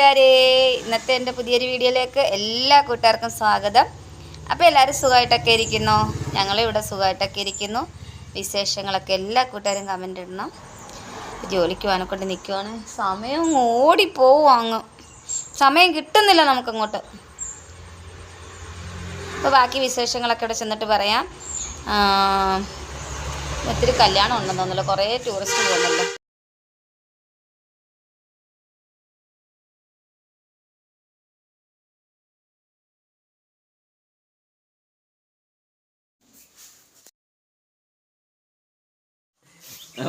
കൂട്ടുകാരെ ഇന്നത്തെ എന്റെ പുതിയൊരു വീഡിയോയിലേക്ക് എല്ലാ കൂട്ടുകാർക്കും സ്വാഗതം. അപ്പോൾ എല്ലാവരും സുഖമായിട്ടൊക്കെ ഇരിക്കുന്നു? ഞങ്ങളിവിടെ സുഖമായിട്ടൊക്കെ ഇരിക്കുന്നു. വിശേഷങ്ങളൊക്കെ എല്ലാ കൂട്ടുകാരും കമന്റ് ഇടണം. ജോലിക്ക് പോകാനെ കൊണ്ട് നിൽക്കുവാണ്. സമയം ഓടിപ്പോവും അങ്ങ്. സമയം കിട്ടുന്നില്ല നമുക്കങ്ങോട്ട്. അപ്പോൾ ബാക്കി വിശേഷങ്ങളൊക്കെ ഇവിടെ ചെന്നിട്ട് പറയാം. ഒത്തിരി കല്യാണം ഉണ്ടെന്ന് തോന്നുന്നല്ലോ. കുറേ ടൂറിസ്റ്റ് പോകുന്നല്ലോ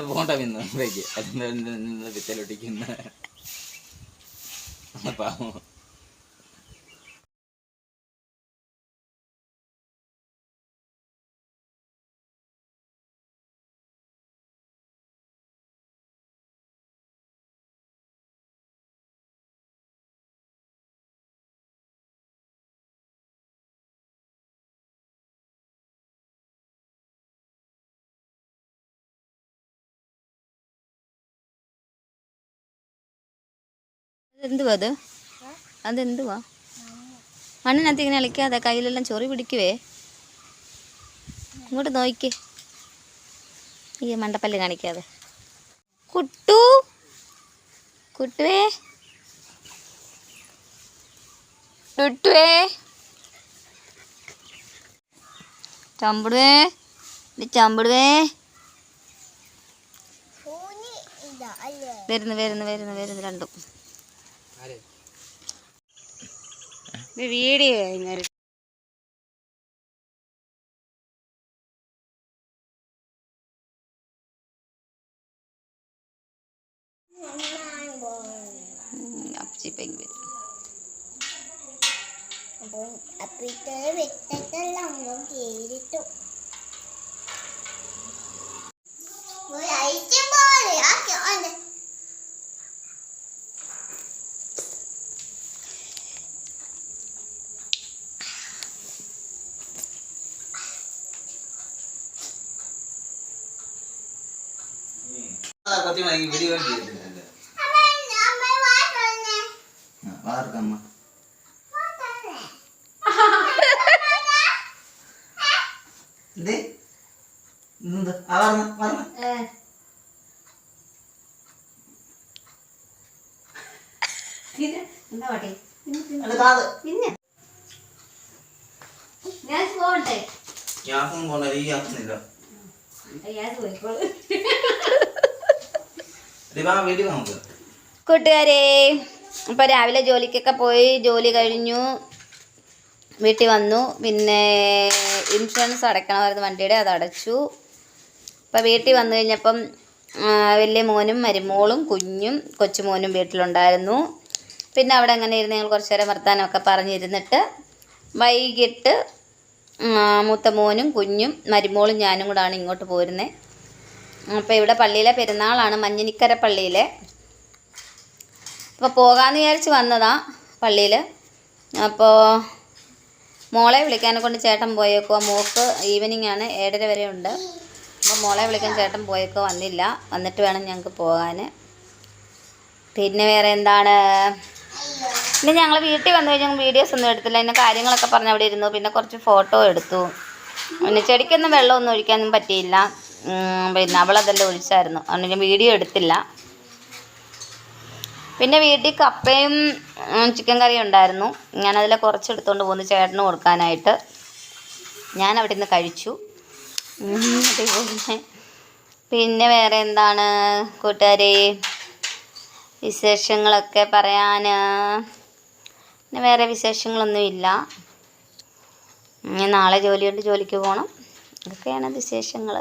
പോണ്ട നിന്ന് വൈകി അതിന്റെ വിത്തലൊട്ടിക്കുന്ന അതെന്തുവാ അത്? അതെന്തുവാ? മണ്ണിനകത്ത് ഇങ്ങനെ കളിക്കാതെ കയ്യിലെല്ലാം ചൊറി പിടിക്കുവേ? ഇങ്ങോട്ട് നോയിക്ക്. ഈ മണ്ടപ്പല്ല് കാണിക്കാതെ. കുട്ടു! കുട്ടുവേ! ടുട്ടുവേ ചമ്പടുവേ! ചമ്പടുവേ! വരുന്നു വരുന്നു വരുന്നു വരുന്നു രണ്ടും. വീഡിയോ കഴിഞ്ഞാൽ അപ്പച്ചി പെങ്ങ് വരും അപ്പോൾ അപ്പിട്ട് വിട്ടിട്ടെല്ലാം കേറിട്ടു ഒരാഴ്ച പോലെ ആക്കി വാർക്കമ്മ വാട്ടണേ എന്തേ ആ പറഞ്ഞ പറഞ്ഞ കാത്. പിന്നെ. ഞാൻ ഗ്യാസും പോണ്ട ഈ ആക്കുന്നില്ല ഗ്യാസ് പോയിക്കോളൂ. കൂട്ടുകാരെ അപ്പോൾ രാവിലെ ജോലിക്കൊക്കെ പോയി ജോലി കഴിഞ്ഞു വീട്ടിൽ വന്നു. പിന്നെ ഇൻഷുറൻസ് അടയ്ക്കണമായിരുന്നു വണ്ടിയുടെ അത് അടച്ചു. അപ്പോൾ വീട്ടിൽ വന്നു കഴിഞ്ഞപ്പം വലിയ മോനും മരുമോളും കുഞ്ഞും കൊച്ചുമോനും വീട്ടിലുണ്ടായിരുന്നു. പിന്നെ അവിടെ അങ്ങനെ ഇരുന്ന് ഞങ്ങൾ കുറച്ച് നേരം വർത്താനമൊക്കെ പറഞ്ഞിരുന്നിട്ട് വൈകിട്ട് മൂത്ത മോനും കുഞ്ഞും മരുമോളും ഞാനും കൂടാണ് ഇങ്ങോട്ട് പോരുന്നത് അപ്പോൾ ഇവിടെ പള്ളിയിലെ പെരുന്നാളാണ് മഞ്ഞിനിക്കര പള്ളിയിലെ. അപ്പോൾ പോകാമെന്ന് വിചാരിച്ച് വന്നതാ പള്ളിയിൽ അപ്പോൾ മോളെ വിളിക്കാനെ കൊണ്ട് ചേട്ടൻ പോയേക്കോ മോക്ക് ഈവനിങ് ആണ് ഏഴര വരെ ഉണ്ട്. അപ്പോൾ മോളെ വിളിക്കാൻ ചേട്ടൻ പോയേക്കോ വന്നില്ല. വന്നിട്ട് വേണം ഞങ്ങൾക്ക് പോകാൻ പിന്നെ വേറെ എന്താണ്? പിന്നെ ഞങ്ങൾ വീട്ടിൽ വന്നു കഴിഞ്ഞാൽ വീഡിയോസ് ഒന്നും എടുത്തില്ല. പിന്നെ കാര്യങ്ങളൊക്കെ പറഞ്ഞ് അവിടെ ഇരുന്നു. പിന്നെ കുറച്ച് ഫോട്ടോ എടുത്തു. പിന്നെ ചെടിക്കൊന്നും വെള്ളമൊന്നും ഒഴിക്കാനൊന്നും പറ്റിയില്ല. പിന്നെ അവളതെല്ലാം ഒഴിച്ചായിരുന്നു. അതുകൊണ്ട് ഞാൻ വീഡിയോ എടുത്തില്ല. പിന്നെ വീട്ടിൽ കപ്പയും ചിക്കൻ കറിയും ഉണ്ടായിരുന്നു. ഞാനതിൽ കുറച്ച് എടുത്തുകൊണ്ട് പോകുന്നു ചേട്ടന് കൊടുക്കാനായിട്ട്. ഞാൻ അവിടെ നിന്ന് കഴിച്ചു പിന്നെ വേറെ എന്താണ് കൂട്ടുകാരെ? വിശേഷങ്ങളൊക്കെ പറയാൻ പിന്നെ വേറെ വിശേഷങ്ങളൊന്നുമില്ല നാളെ ജോലിയുണ്ട് ജോലിക്ക് പോകണം ഇതൊക്കെയാണ് വിശേഷങ്ങൾ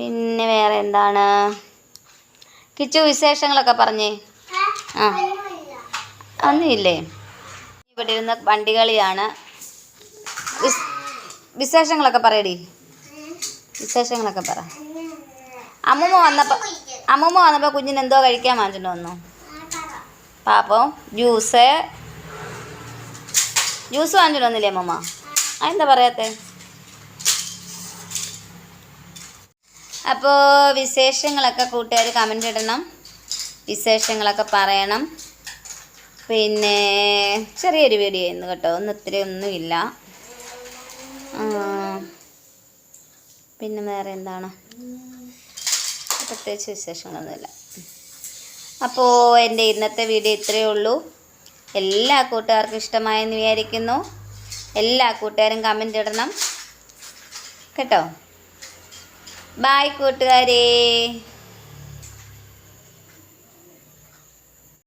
പിന്നെ വേറെ എന്താണ്? കിച്ചു വിശേഷങ്ങളൊക്കെ പറഞ്ഞേ. ആ. ഒന്നുമില്ലേ ഇവിടെ ഇരുന്ന് വണ്ടികളിയാണ് വിശേഷങ്ങളൊക്കെ പറയടി. വിശേഷങ്ങളൊക്കെ പറ. അമ്മൂമ്മ വന്നപ്പോൾ അമ്മൂമ്മ വന്നപ്പോൾ കുഞ്ഞിന് എന്തോ കഴിക്കാൻ വാങ്ങിച്ചിട്ട് വന്നു. പാപ്പം ജ്യൂസ്. ജ്യൂസ് വാങ്ങിച്ചിട്ട് വന്നില്ലേ അമ്മമ്മ? അതെന്താ പറയാത്തേ? അപ്പോൾ വിശേഷങ്ങളൊക്കെ കൂട്ടുകാർ കമന്റ് ഇടണം. വിശേഷങ്ങളൊക്കെ പറയണം. പിന്നെ ചെറിയൊരു വീഡിയോ ആയിരുന്നു കേട്ടോ. ഒന്നും ഒത്തിരി ഒന്നുമില്ല പിന്നെ വേറെ എന്താണ്? പ്രത്യേകിച്ച് വിശേഷങ്ങളൊന്നുമില്ല അപ്പോൾ എന്റെ ഇന്നത്തെ വീഡിയോ ഇത്രയേ ഉള്ളൂ. എല്ലാ കൂട്ടുകാർക്കും ഇഷ്ടമായെന്ന് വിചാരിക്കുന്നു. എല്ലാ കൂട്ടുകാരും കമന്റ് ഇടണം. കേട്ടോ? ബായ് കൂട്ടുകാരേ.